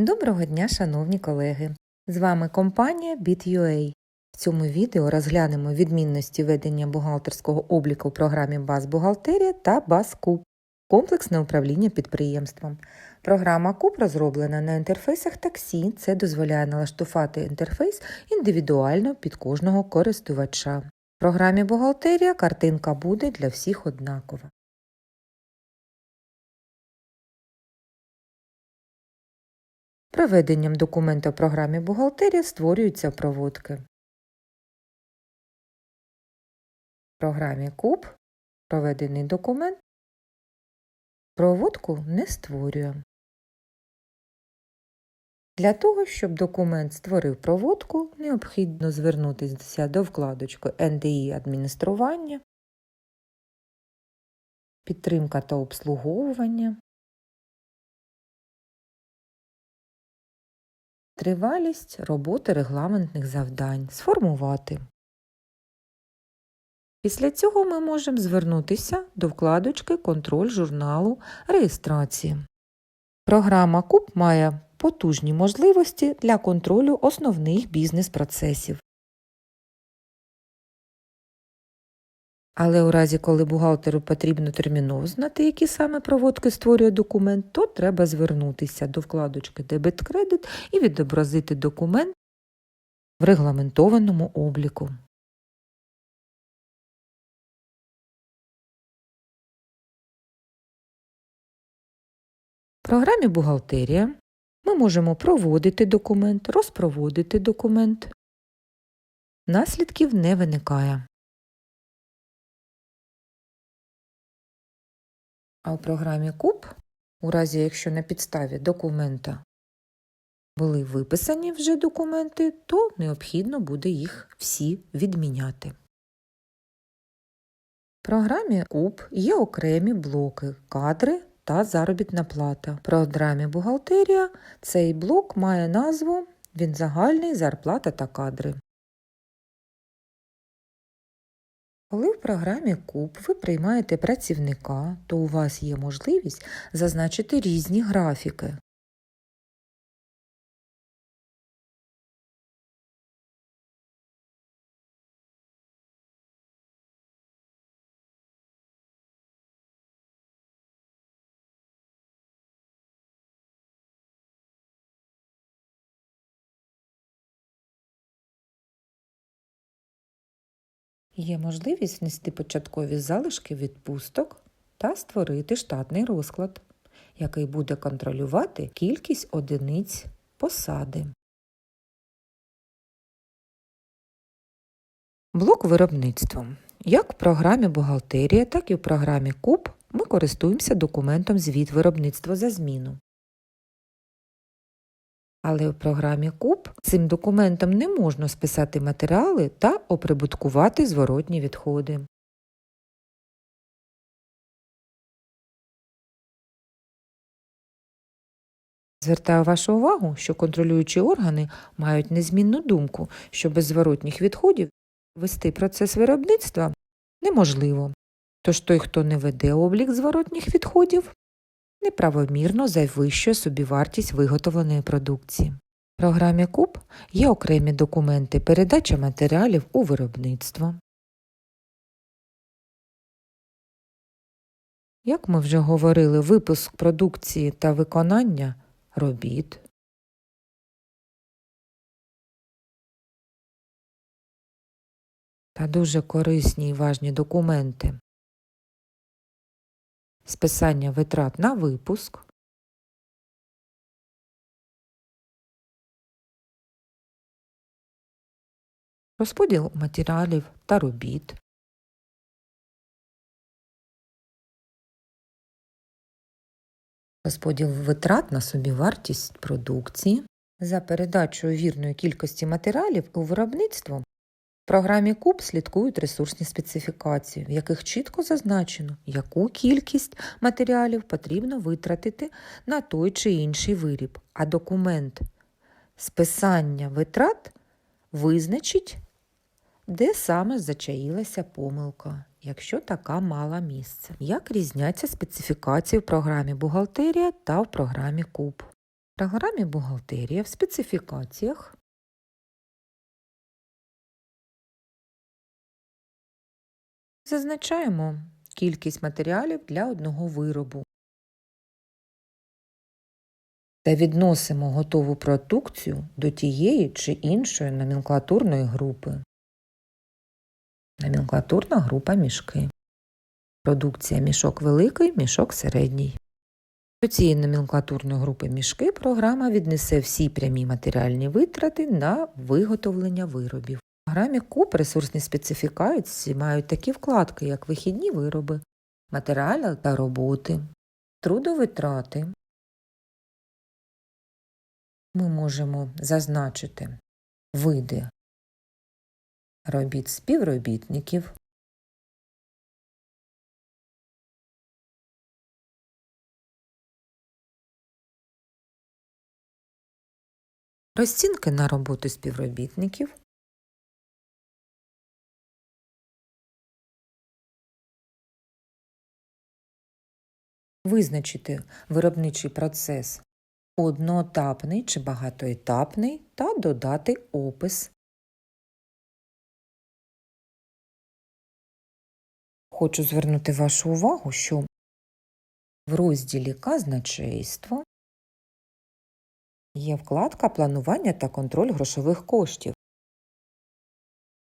Доброго дня, шановні колеги! З вами компанія BitUA. В цьому відео розглянемо відмінності ведення бухгалтерського обліку в програмі Баз Бухгалтерія та Баз Куб комплексне управління підприємством. Програма Куб розроблена на інтерфейсах таксі. Це дозволяє налаштувати інтерфейс індивідуально під кожного користувача. В програмі Бухгалтерія картинка буде для всіх однакова. Проведенням документа в програмі бухгалтерія створюються проводки. В програмі Куб проведений документ проводку не створює. Для того, щоб документ створив проводку, необхідно звернутися до вкладочки NDI адміністрування, підтримка та обслуговування. Тривалість роботи регламентних завдань сформувати. Після цього ми можемо звернутися до вкладочки Контроль журналу реєстрації. Програма КУП має потужні можливості для контролю основних бізнес-процесів. Але у разі, коли бухгалтеру потрібно терміново знати, які саме проводки створює документ, то треба звернутися до вкладочки Дебет-кредит і відобразити документ в регламентованому обліку. В програмі Бухгалтерія ми можемо проводити документ, розпроводити документ. Наслідків не виникає. А у програмі Куб, у разі якщо на підставі документа були виписані вже документи, то необхідно буде їх всі відміняти. В програмі Куб є окремі блоки кадри та заробітна плата. В програмі Бухгалтерія цей блок має назву Він загальний зарплата та кадри. Коли в програмі Куб ви приймаєте працівника, то у вас є можливість зазначити різні графіки. Є можливість внести початкові залишки відпусток та створити штатний розклад, який буде контролювати кількість одиниць посади. Блок виробництва. Як в програмі Бухгалтерія, так і в програмі Куб ми користуємося документом звіт виробництва за зміну. Але в програмі Куб цим документом не можна списати матеріали та оприбуткувати зворотні відходи. Звертаю вашу увагу, що контролюючі органи мають незмінну думку, що без зворотніх відходів вести процес виробництва неможливо. Тож той, хто не веде облік зворотніх відходів, неправомірно завищує собівартість виготовленої продукції. В програмі Куб є окремі документи передача матеріалів у виробництво. Як ми вже говорили, випуск продукції та виконання робіт. Та дуже корисні і важні документи списання витрат на випуск, розподіл матеріалів та робіт, розподіл витрат на собівартість продукції. За передачою вірної кількості матеріалів у виробництво програмі Куб слідкують ресурсні специфікації, в яких чітко зазначено, яку кількість матеріалів потрібно витратити на той чи інший виріб, а документ списання витрат визначить, де саме зачаїлася помилка, якщо така мала місце. Як різняться специфікації в програмі Бухгалтерія та в програмі Куб. програмі бухгалтерія в специфікаціях зазначаємо кількість матеріалів для одного виробу та відносимо готову продукцію до тієї чи іншої номенклатурної групи. Номенклатурна група мішки. Продукція мішок великий, мішок середній. До цієї номенклатурної групи мішки програма віднесе всі прямі матеріальні витрати на виготовлення виробів. Програмі КУП ресурсні специфікації мають такі вкладки, як вихідні вироби, матеріали та роботи, трудовитрати. Ми можемо зазначити види робіт співробітників, розцінки на роботу співробітників, визначити виробничий процес одноетапний чи багатоетапний та додати опис. Хочу звернути вашу увагу, що в розділі Казначейство є вкладка Планування та контроль грошових коштів,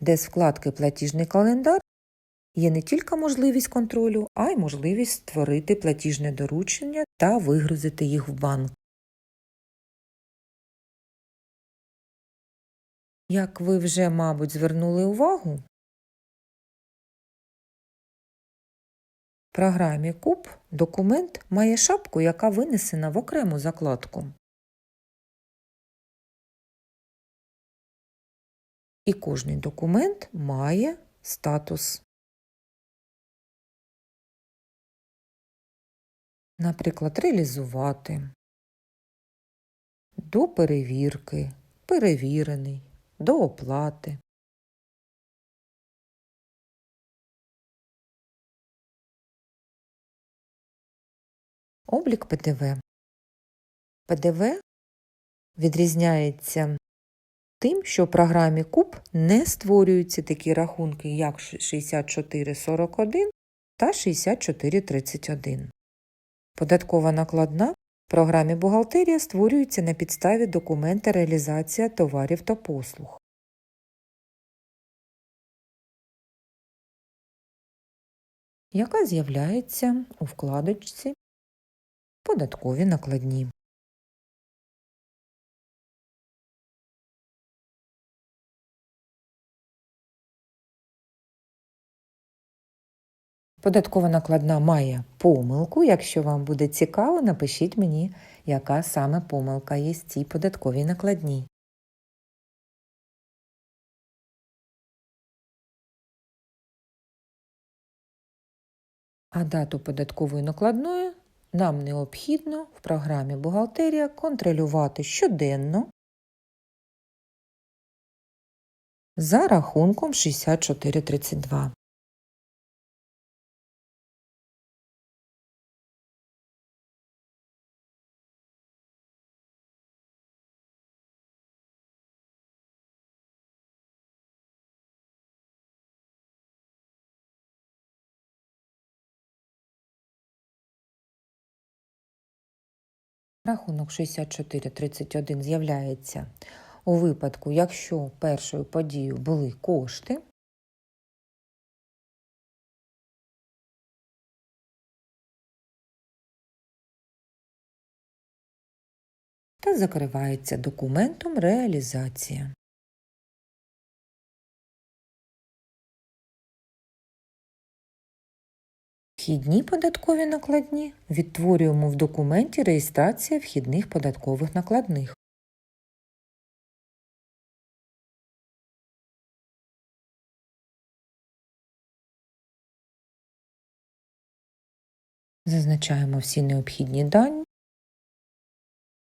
де з вкладки Платіжний календар є не тільки можливість контролю, а й можливість створити платіжне доручення та вигрузити їх в банк. Як ви вже, мабуть, звернули увагу, в програмі КУП документ має шапку, яка винесена в окрему закладку. І кожний документ має статус. Наприклад, реалізувати, до перевірки, перевірений, до оплати. Облік ПДВ. ПДВ відрізняється тим, що в програмі КУП не створюються такі рахунки, як 6441 та 6431. Податкова накладна в програмі бухгалтерія створюється на підставі документа реалізація товарів та послуг. яка з'являється у вкладочці Податкові накладні. Податкова накладна має помилку. Якщо вам буде цікаво, напишіть мені, яка саме помилка є в цій податковій накладній. А дату податкової накладної нам необхідно в програмі Бухгалтерія контролювати щоденно за рахунком 6432. Рахунок 6431 з'являється у випадку, якщо першою подією були кошти. Та закривається документом реалізація. Вхідні податкові накладні відтворюємо в документі реєстрація вхідних податкових накладних. Зазначаємо всі необхідні дані,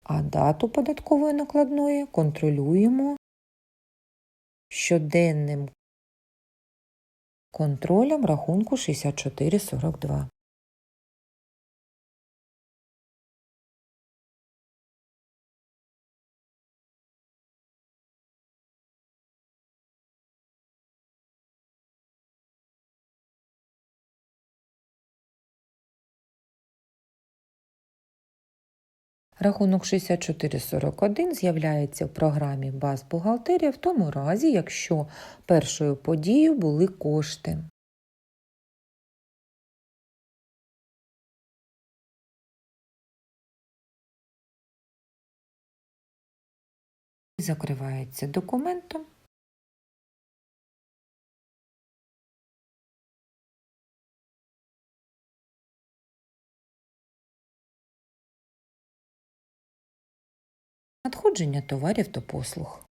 а дату податкової накладної контролюємо щоденним контролем рахунку 6442. Рахунок 6441 з'являється в програмі Баз бухгалтерія в тому разі, якщо першою подією були кошти. Закривається документом. Надходження товарів та послуг.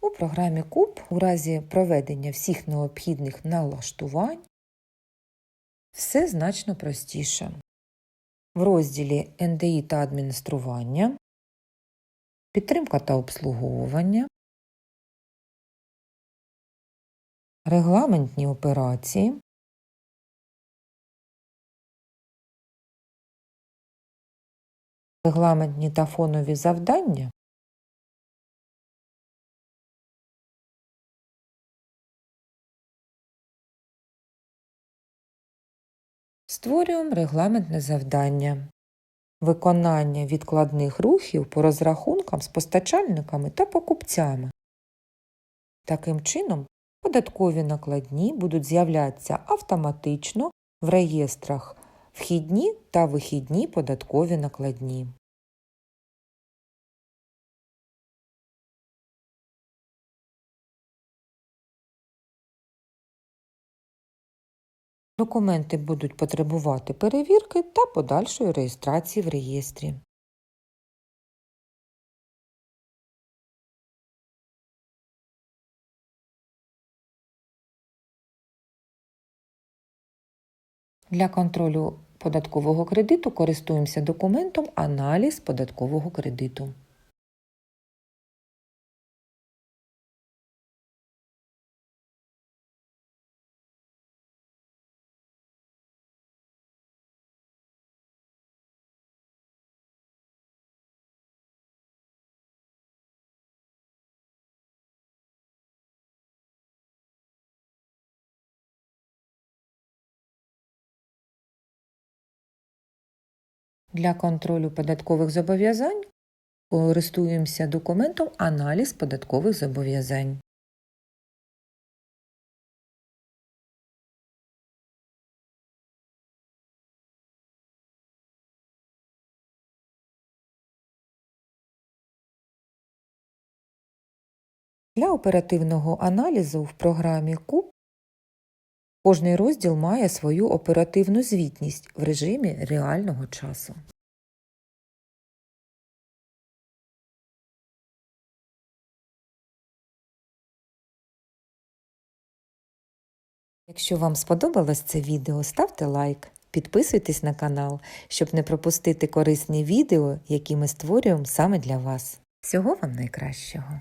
У програмі КУП у разі проведення всіх необхідних налаштувань все значно простіше. В розділі НДІ та адміністрування, підтримка та обслуговування, регламентні операції, регламентні та фонові завдання Створюємо регламентне завдання. Виконання відкладних рухів по розрахункам з постачальниками та покупцями. Таким чином, податкові накладні будуть з'являтися автоматично в реєстрах вхідні та вихідні податкові накладні. Документи будуть потребувати перевірки та подальшої реєстрації в реєстрі. Для контролю податкового кредиту користуємося документом Аналіз податкового кредиту. Для контролю податкових зобов'язань користуємося документом Аналіз податкових зобов'язань. Для оперативного аналізу в програмі КУП кожний розділ має свою оперативну звітність в режимі реального часу. Якщо вам сподобалось це відео, ставте лайк, підписуйтесь на канал, щоб не пропустити корисні відео, які ми створюємо саме для вас. Всього вам найкращого!